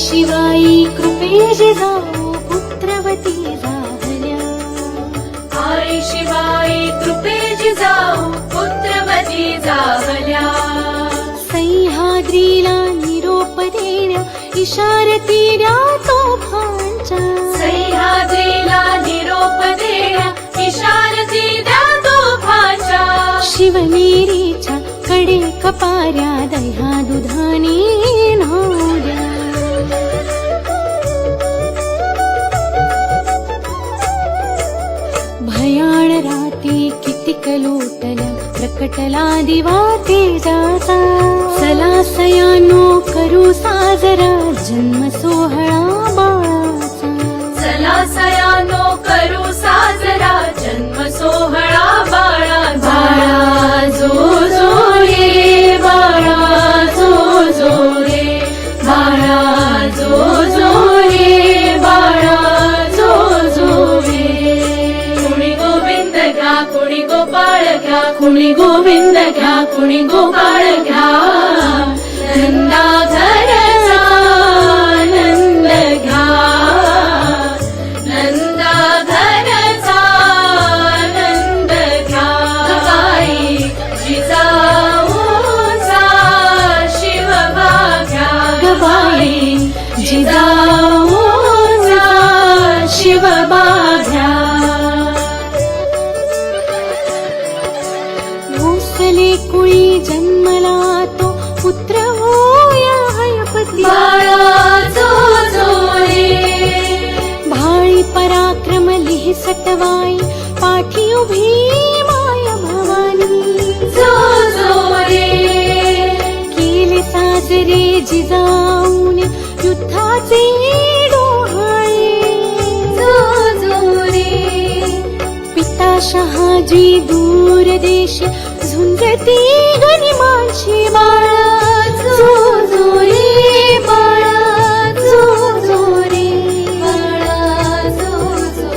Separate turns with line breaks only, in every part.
शिवाई कृपे जिजाऊ पुत्रवती झाल्या
आई शिवाई कृपे जिजाऊ पुत्रवती जावल्या
सह्याद्रीला निरोप देण्या इशारती द्या तोफांच्या.
सह्याद्रीला निरोप देण्या इशारती द्या तोफाच्या.
शिवनेरीच्या कडे कपाऱ्या दह्या दुधाने न्हावल्या राती कितीक लोटल्या प्रकटला दिवा तेजाचा चला सयानो करू साजरा जन्म सोहळा
गोपाळ खा कुणी गोविंद ಕುಣಿ कुणी गोपाळ
ಗೋಪಾಳಕ कुळी जन्मला तो पुत्र होया हयपती भाळी पराक्रम लिहि सटवाई पाठी उभी माया भवानी. केले साजरे जिजाऊन युद्धाचे शहाजी दूर देश झुंजती गनिमाची बाळा जो जो रे बाळा जो जो रे
बाळा जो जो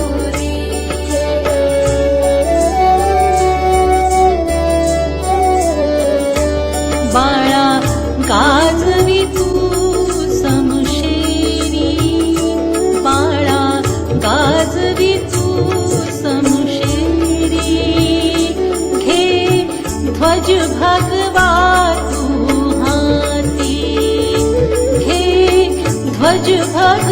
बाळा गाजवी तू भज भगवा तू तु हे ध्वज भग